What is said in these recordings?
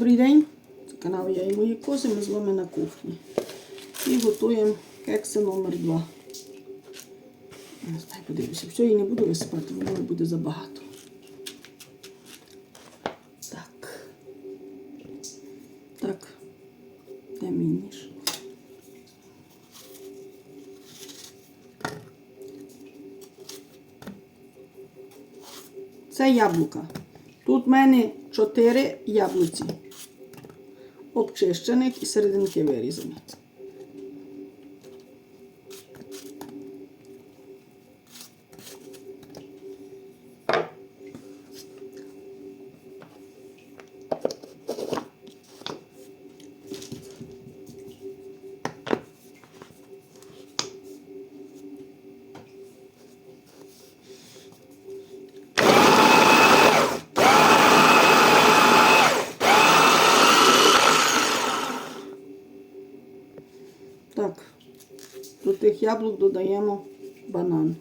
Добрий день. Це канал Я і мої кози. Ми з вами на кухні. І готуємо кекси номер 2 Дай подивлюся. Все, її не буду висипати, воно буде забагато. Так. Так. Де мій ніж? Це яблука. Тут в мене 4 яблуці. Обчищених і серединки вирізані. До яблук додаємо банан.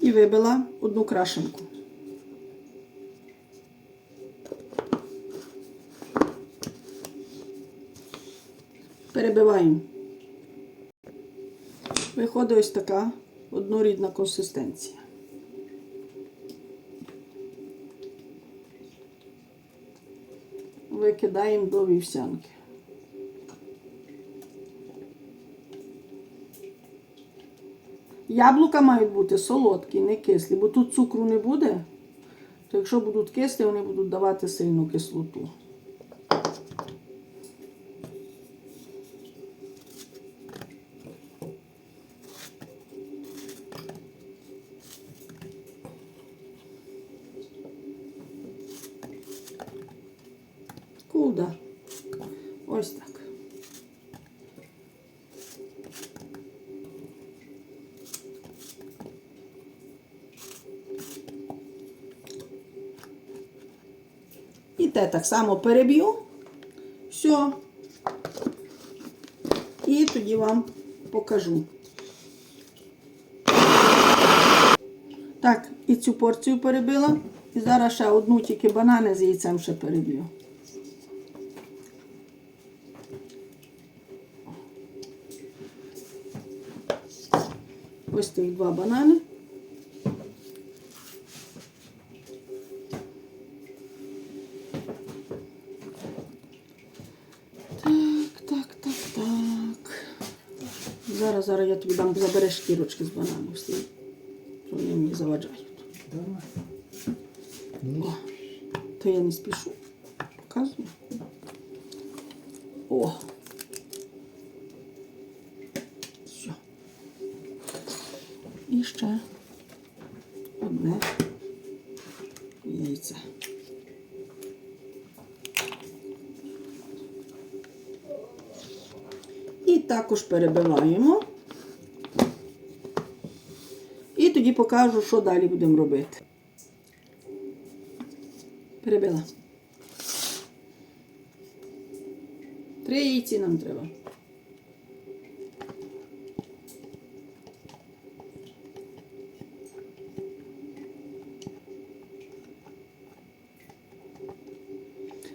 І вибила одну крашенку. Перебиваємо. Виходить ось така однорідна консистенція. Викидаємо до вівсянки. Яблука мають бути солодкі, не кислі, бо тут цукру не буде. То якщо будуть кислі, вони будуть давати сильну кислоту. Куда? Ось так. І те так само переб'ю. Все. І тоді вам покажу. Так, і цю порцію перебила. І зараз ще одну тільки банани з яйцем ще переб'ю. Ось два банани. Так, так, так, так. Зараз, зараз я тобі дам забереш шкірочки з бананів, стій. Що вони мені заваджають. О, то я не спішу. Показую. О. Все. І ще одне яйце. І також перебиваємо. І тоді покажу, що далі будемо робити. Перебила. Три яйці нам треба.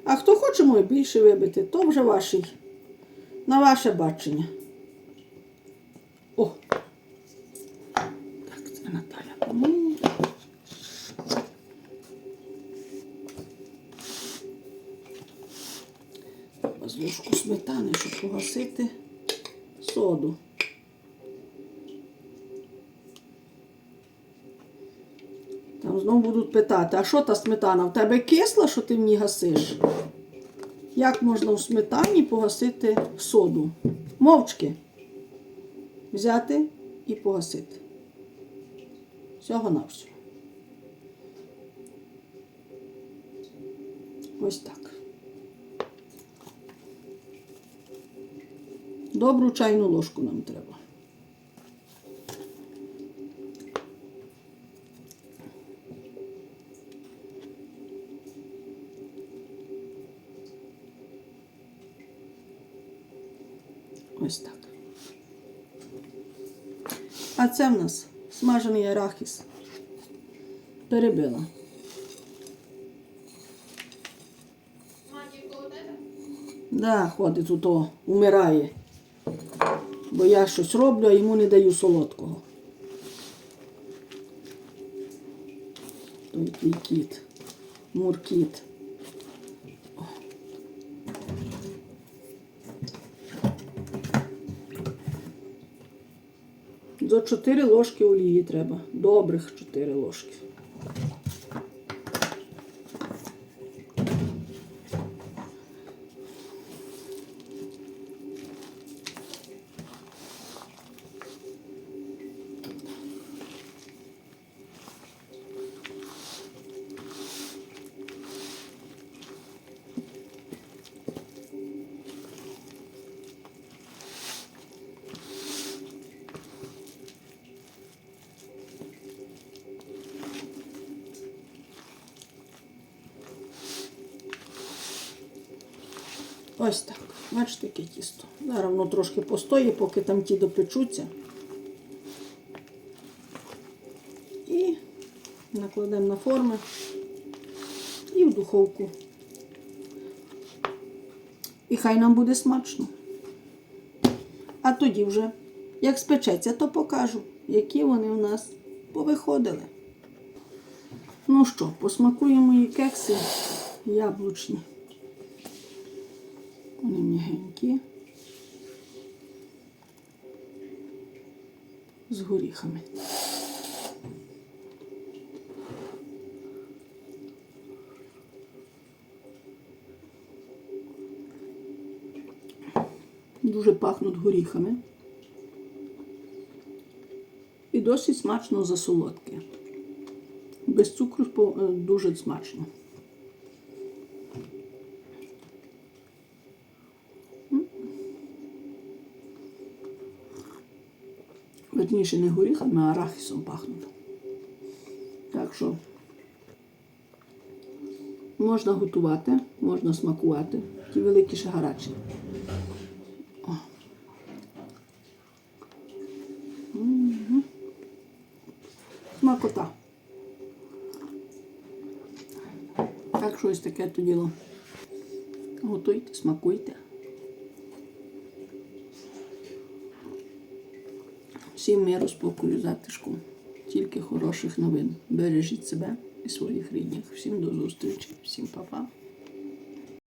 А хто хоче може більше вибити, то вже ваший. На ваше бачення. О! Так, це Наталя помиє. Треба з ложку сметани, щоб погасити соду. Знову будуть питати, а що та сметана? В тебе кисла, що ти в ній гасиш? Як можна у сметані погасити соду? Мовчки. Взяти і погасити. Всього на всього. Ось так. Добру чайну ложку нам треба. Ось так. А це в нас смажений арахіс. Перебила. Да, ходить тут, о, умирає. Бо я щось роблю, а йому не даю солодкого. Той твій кіт. Муркіт. О. Зо 4 ложки олії треба. Добрих 4 ложки. Ось так. Бачите, яке тісто. Зараз воно трошки постоїть, поки там ті допечуться. І накладемо на форми і в духовку. І хай нам буде смачно. А тоді вже, як спечеться, то покажу, які вони у нас повиходили. Ну що, посмакуємо мої кекси яблучні. Вони м'ягенькі. З горіхами. Дуже пахнуть горіхами. І досить смачно засолодке. Без цукру е, дуже смачно. Верніше не горіхами, а арахісом пахнуть. Так що можна готувати, можна смакувати. Ті великі ще гарячі. Смакота. Так що ось таке то діло. Готуйте, смакуйте. Всім миру, спокою, затишку. Тільки хороших новин. Бережіть себе і своїх рідних. Всім до зустрічі, всім па-па.